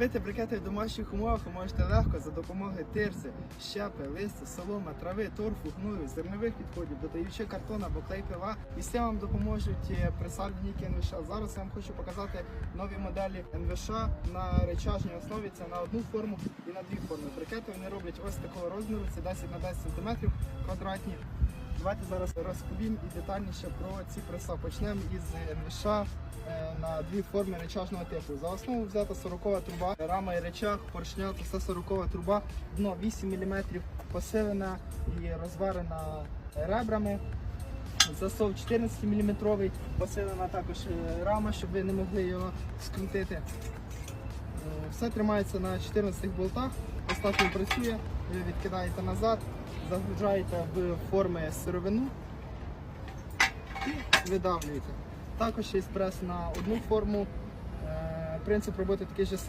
Робити брикети в домашніх умовах ви можете легко за допомогою тирси, щепи, листя, солома, трави, торфу, гною, зернових відходів, додаючи картон або клей пива. І з цим вам допоможуть е, присадні НВШ. Зараз я вам хочу показати нові моделі НВШ на речажній основі. Це на одну форму і на дві форми. Брикети вони роблять ось такого розміру, це 10 на 10 см квадратні. Давайте зараз розповім і детальніше про ці преса. Почнемо із НВШ на дві форми речажного типу. За основу взята 40 труба, рама і речах, поршня, це все 40 труба, дно 8 мм, посилена і розварена ребрами. Засов 14 мм, посилена також е, рама, щоб ви не могли його скрутити. Е, Все тримається на 14 болтах. Він працює. Ви відкидаєте назад, загружаєте в форми сировину і видавлюєте. Також є прес на одну форму. Е, Принцип роботи такий же самий.